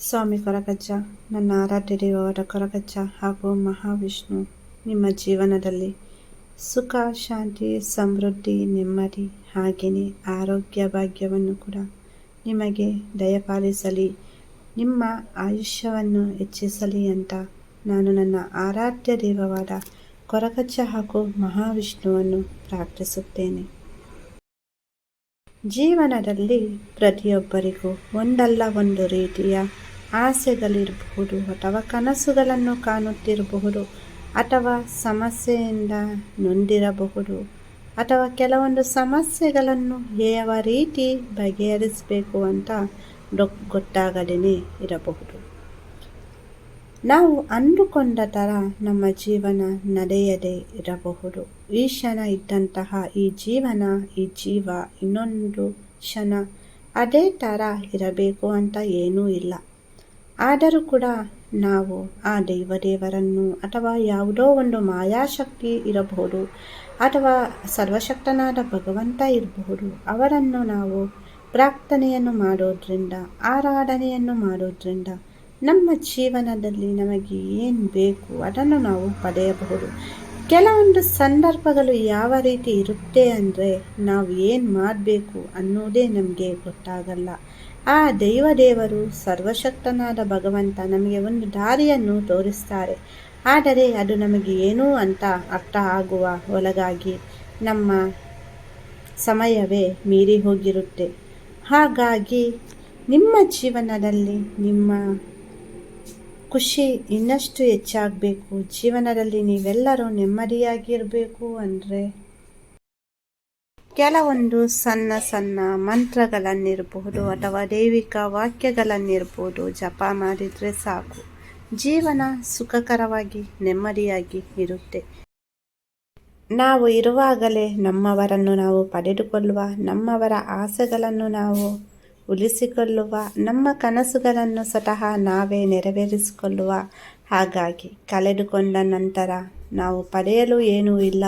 ಸ್ವಾಮಿ ಕೊರಗಜ್ಜ, ನನ್ನ ಆರಾಧ್ಯ ದೇವರ ಕೊರಗಜ್ಜ ಹಾಗೂ ಮಹಾವಿಷ್ಣು, ನಿಮ್ಮ ಜೀವನದಲ್ಲಿ ಸುಖ, ಶಾಂತಿ, ಸಮೃದ್ಧಿ, ನೆಮ್ಮದಿ ಹಾಗೆಯೇ ಆರೋಗ್ಯ ಭಾಗ್ಯವನ್ನು ಕೂಡ ನಿಮಗೆ ದಯಪಾಲಿಸಲಿ ನಿಮ್ಮ ಆಯುಷ್ಯವನ್ನು ಹೆಚ್ಚಿಸಲಿ ಅಂತ ನಾನು ನನ್ನ ಆರಾಧ್ಯ ದೇವವಾದ ಕೊರಗಜ್ಜ ಹಾಗೂ ಮಹಾವಿಷ್ಣುವನ್ನು ಪ್ರಾರ್ಥಿಸುತ್ತೇನೆ. ಜೀವನದಲ್ಲಿ ಪ್ರತಿಯೊಬ್ಬರಿಗೂ ಒಂದಲ್ಲ ಒಂದು ರೀತಿಯ ಆಸೆಗಳಿರಬಹುದು ಅಥವಾ ಕನಸುಗಳನ್ನು ಕಾಣುತ್ತಿರಬಹುದು ಅಥವಾ ಸಮಸ್ಯೆಯಿಂದ ನೊಂದಿರಬಹುದು ಅಥವಾ ಕೆಲವೊಂದು ಸಮಸ್ಯೆಗಳನ್ನು ಯಾವ ರೀತಿ ಬಗೆಹರಿಸಬೇಕು ಅಂತ ಗೊತ್ತಾಗದೇ ಇರಬಹುದು. ನಾವು ಅಂದುಕೊಂಡ ಥರ ನಮ್ಮ ಜೀವನ ನಡೆಯದೇ ಇರಬಹುದು. ಈ ಕ್ಷಣ ಇದ್ದಂತಹ ಈ ಜೀವನ, ಈ ಜೀವ ಇನ್ನೊಂದು ಕ್ಷಣ ಅದೇ ಥರ ಇರಬೇಕು ಅಂತ ಏನೂ ಇಲ್ಲ. ಆದರೂ ಕೂಡ ನಾವು ಆ ದೈವದೇವರನ್ನು ಅಥವಾ ಯಾವುದೋ ಒಂದು ಮಾಯಾಶಕ್ತಿ ಇರಬಹುದು ಅಥವಾ ಸರ್ವಶಕ್ತನಾದ ಭಗವಂತ ಇರಬಹುದು, ಅವರನ್ನು ನಾವು ಪ್ರಾರ್ಥನೆಯನ್ನು ಮಾಡೋದ್ರಿಂದ, ಆರಾಧನೆಯನ್ನು ಮಾಡೋದ್ರಿಂದ ನಮ್ಮ ಜೀವನದಲ್ಲಿ ನಮಗೆ ಏನು ಬೇಕು ಅದನ್ನು ನಾವು ಪಡೆಯಬಹುದು. ಕೆಲವೊಂದು ಸಂದರ್ಭಗಳು ಯಾವ ರೀತಿ ಇರುತ್ತೆ ಅಂದರೆ ನಾವು ಏನು ಮಾಡಬೇಕು ಅನ್ನೋದೇ ನಮಗೆ ಗೊತ್ತಾಗಲ್ಲ. ಆ ದೈವ ದೇವರು, ಸರ್ವಶಕ್ತನಾದ ಭಗವಂತ ನಮಗೆ ಒಂದು ದಾರಿಯನ್ನು ತೋರಿಸ್ತಾರೆ. ಆದರೆ ಅದು ನಮಗೆ ಏನು ಅಂತ ಅರ್ಥ ಆಗುವ ಒಳಗಾಗಿ ನಮ್ಮ ಸಮಯವೇ ಮೀರಿ ಹೋಗಿರುತ್ತೆ. ಹಾಗಾಗಿ ನಿಮ್ಮ ಜೀವನದಲ್ಲಿ ನಿಮ್ಮ ಖುಷಿ ಇನ್ನಷ್ಟು ಹೆಚ್ಚಾಗಬೇಕು. ಜೀವನದಲ್ಲಿ ನೀವೆಲ್ಲರೂ ನೆಮ್ಮದಿಯಾಗಿರಬೇಕು ಅಂದರೆ ಕೆಲವೊಂದು ಸಣ್ಣ ಸಣ್ಣ ಮಂತ್ರಗಳನ್ನಿರಬಹುದು ಅಥವಾ ದೈವಿಕ ವಾಕ್ಯಗಳನ್ನಿರ್ಬೋದು ಜಪ ಮಾಡಿದರೆ ಸಾಕು. ಜೀವನ ಸುಖಕರವಾಗಿ ನೆಮ್ಮದಿಯಾಗಿ ಇರುತ್ತೆ. ನಾವು ಇರುವಾಗಲೇ ನಮ್ಮವರನ್ನು ನಾವು ಪಡೆದುಕೊಳ್ಳುವ, ನಮ್ಮವರ ಆಸೆಗಳನ್ನು ನಾವು ಉಳಿಸಿಕೊಳ್ಳುವ, ನಮ್ಮ ಕನಸುಗಳನ್ನು ಸ್ವತಃ ನಾವೇ ನೆರವೇರಿಸಿಕೊಳ್ಳುವ. ಹಾಗಾಗಿ ಕಳೆದುಕೊಂಡ ನಂತರ ನಾವು ಪಡೆಯಲು ಏನೂ ಇಲ್ಲ,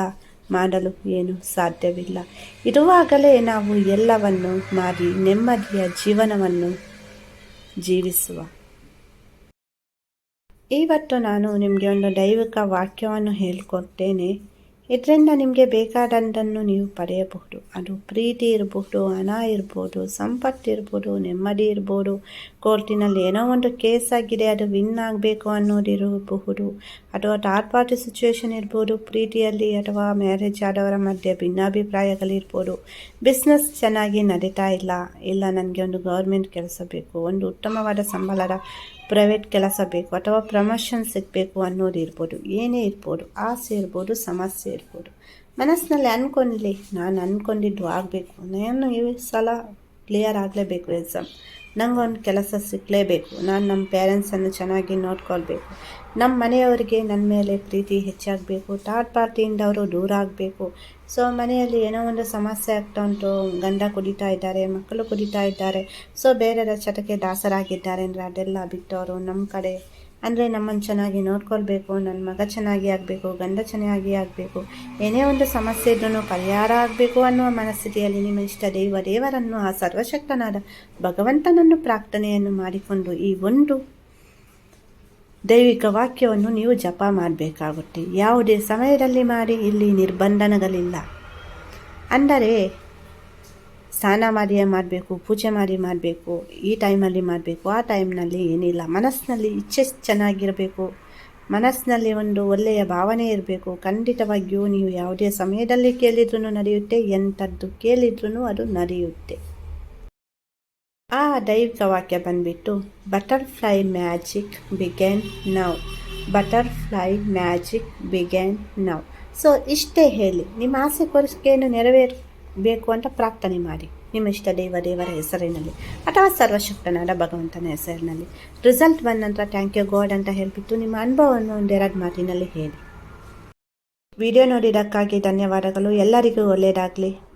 ಮಾಡಲು ಏನು ಸಾಧ್ಯವಿಲ್ಲ. ಇರುವಾಗಲೇ ನಾವು ಎಲ್ಲವನ್ನು ಮಾಡಿ ನೆಮ್ಮದಿಯ ಜೀವನವನ್ನು ಜೀವಿಸುವ. ಇವತ್ತು ನಾನು ನಿಮಗೆ ಒಂದು ದೈವಿಕ ವಾಕ್ಯವನ್ನು ಹೇಳಿಕೊಡ್ತೇನೆ. ಇದರಿಂದ ನಿಮಗೆ ಬೇಕಾದಂಥನ್ನು ನೀವು ಪಡೆಯಬಹುದು. ಅದು ಪ್ರೀತಿ ಇರಬಹುದು ಹಣ ಇರ್ಬೋದು, ಸಂಪತ್ತು ಇರ್ಬೋದು, ನೆಮ್ಮದಿ ಇರ್ಬೋದು. ಕೋರ್ಟಿನಲ್ಲಿ ಏನೋ ಒಂದು ಕೇಸ್ ಆಗಿದೆ, ಅದು ವಿನ್ ಆಗಬೇಕು ಅನ್ನೋದಿರಬಹುದು. ಅಥವಾ ಥರ್ಡ್ ಪಾರ್ಟಿ ಸಿಚುವೇಶನ್ ಇರ್ಬೋದು, ಪ್ರೀತಿಯಲ್ಲಿ ಅಥವಾ ಮ್ಯಾರೇಜ್ ಆದವರ ಮಧ್ಯೆ ಭಿನ್ನಾಭಿಪ್ರಾಯಗಳಿರ್ಬೋದು ಬಿಸ್ನೆಸ್ ಚೆನ್ನಾಗಿ ನಡೀತಾ ಇಲ್ಲ. ಇಲ್ಲ, ನನಗೆ ಒಂದು ಗೌರ್ಮೆಂಟ್ ಕೆಲಸ ಬೇಕು. ಒಂದು ಉತ್ತಮವಾದ ಸಂಬಳದ ಪ್ರೈವೇಟ್ ಕೆಲಸ ಬೇಕು ಅಥವಾ ಪ್ರಮೋಷನ್ ಸಿಗಬೇಕು ಅನ್ನೋದು ಇರ್ಬೋದು, ಏನೇ ಇರ್ಬೋದು, ಆಸೆ ಇರ್ಬೋದು, ಸಮಸ್ಯೆ ಇರ್ಬೋದು. ಮನಸ್ಸಿನಲ್ಲಿ ಅಂದ್ಕೊಂಡ್ಲಿ ನಾನು ಅಂದ್ಕೊಂಡಿದ್ದು ಆಗಬೇಕು ನಾನು ಈ ಸಲ ಕ್ಲಿಯರ್ ಆಗಲೇಬೇಕು ಎಕ್ಸಾಮ್ ನನಗೊಂದು ಕೆಲಸ ಸಿಕ್ಕಲೇಬೇಕು ನಾನು ನಮ್ಮ ಪೇರೆಂಟ್ಸನ್ನು ಚೆನ್ನಾಗಿ ನೋಡ್ಕೊಳ್ಬೇಕು. ನಮ್ಮ ಮನೆಯವರಿಗೆ ನನ್ನ ಮೇಲೆ ಪ್ರೀತಿ ಹೆಚ್ಚಾಗಬೇಕು. ಥರ್ಡ್ ಪಾರ್ಟಿಯಿಂದ ಅವರು ದೂರ ಆಗಬೇಕು. ಸೊ ಮನೆಯಲ್ಲಿ ಏನೋ ಒಂದು ಸಮಸ್ಯೆ ಆಗ್ತಾ ಉಂಟು. ಗಂಡ ಕುಡಿತಾ ಇದ್ದಾರೆ, ಮಕ್ಕಳು ಕುಡಿತಾ ಇದ್ದಾರೆ. ಸೊ ಬೇರೆಯವರ ಚಟಕ್ಕೆ ದಾಸರಾಗಿದ್ದಾರೆ ಅಂದರೆ ಅದೆಲ್ಲ ಬಿಟ್ಟವರು ನಮ್ಮ ಕಡೆ ಅಂದರೆ ನಮ್ಮನ್ನು ಚೆನ್ನಾಗಿ ನೋಡ್ಕೊಳ್ಬೇಕು ನನ್ನ ಮಗ ಚೆನ್ನಾಗಿ ಆಗಬೇಕು, ಗಂಡ ಚೆನ್ನಾಗಿ ಆಗಬೇಕು, ಏನೇ ಒಂದು ಸಮಸ್ಯೆ ಇದ್ರೂ ಪರಿಹಾರ ಆಗಬೇಕು ಅನ್ನುವ ಮನಸ್ಥಿತಿಯಲ್ಲಿ ನಿಮ್ಮ ಇಷ್ಟ ದೈವ ದೇವರನ್ನು, ಆ ಸರ್ವಶಕ್ತನಾದ ಭಗವಂತನನ್ನು ಪ್ರಾರ್ಥನೆಯನ್ನು ಮಾಡಿಕೊಂಡು ಈ ಒಂದು ದೈವಿಕ ವಾಕ್ಯವನ್ನು ನೀವು ಜಪ ಮಾಡಬೇಕಾಗುತ್ತೆ. ಯಾವುದೇ ಸಮಯದಲ್ಲಿ ಮಾಡಿ, ಇಲ್ಲಿ ನಿರ್ಬಂಧನಗಳಿಲ್ಲ. ಅಂದರೆ ಸ್ನಾನ ಮಾಡಿಯೇ ಮಾಡಬೇಕು, ಪೂಜೆ ಮಾಡಿ ಮಾಡಬೇಕು, ಈ ಟೈಮಲ್ಲಿ ಮಾಡಬೇಕು, ಆ ಟೈಮ್ನಲ್ಲಿ ಏನಿಲ್ಲ. ಮನಸ್ಸಿನಲ್ಲಿ ಇಚ್ಛೆ ಚೆನ್ನಾಗಿರಬೇಕು. ಮನಸ್ಸಿನಲ್ಲಿ ಒಂದು ಒಳ್ಳೆಯ ಭಾವನೆ ಇರಬೇಕು. ಖಂಡಿತವಾಗಿಯೂ ನೀವು ಯಾವುದೇ ಸಮಯದಲ್ಲಿ ಕೇಳಿದ್ರೂ ನಡೆಯುತ್ತೆ, ಎಂಥದ್ದು ಕೇಳಿದ್ರೂ ಅದು ನಡೆಯುತ್ತೆ. ಆ ದೈವಿಕ ವಾಕ್ಯ ಬಂದ್ಬಿಟ್ಟು butterfly magic begin now butterfly magic begin now so ಇಷ್ಟೇ ಹೇಳಿ, ನಿಮ್ಮ ಆಸೆ ಕೋರಿಕೆಯನ್ನು ನೆರವೇರಬೇಕು ಅಂತ ಪ್ರಾರ್ಥನೆ ಮಾಡಿ. ನಿಮ್ಮ ಇಷ್ಟ ದೇವ, ದೇವರ ಹೆಸರಿನಲ್ಲಿ ಅಥವಾ ಸರ್ವಶಕ್ತನಾದ ಭಗವಂತನ ಹೆಸರಿನಲ್ಲಿ. ರಿಸಲ್ಟ್ ಬಂದ ನಂತರ ಥ್ಯಾಂಕ್ ಯು ಗಾಡ್ ಅಂತ ಹೇಳ್ಬಿಟ್ಟು ನಿಮ್ಮ ಅನುಭವವನ್ನು ಒಂದೆರಡು ಮಾತಿನಲ್ಲಿ ಹೇಳಿ. ವಿಡಿಯೋ ನೋಡಿದ್ದಕ್ಕಾಗಿ ಧನ್ಯವಾದಗಳು. ಎಲ್ಲರಿಗೂ ಒಳ್ಳೆಯದಾಗಲಿ.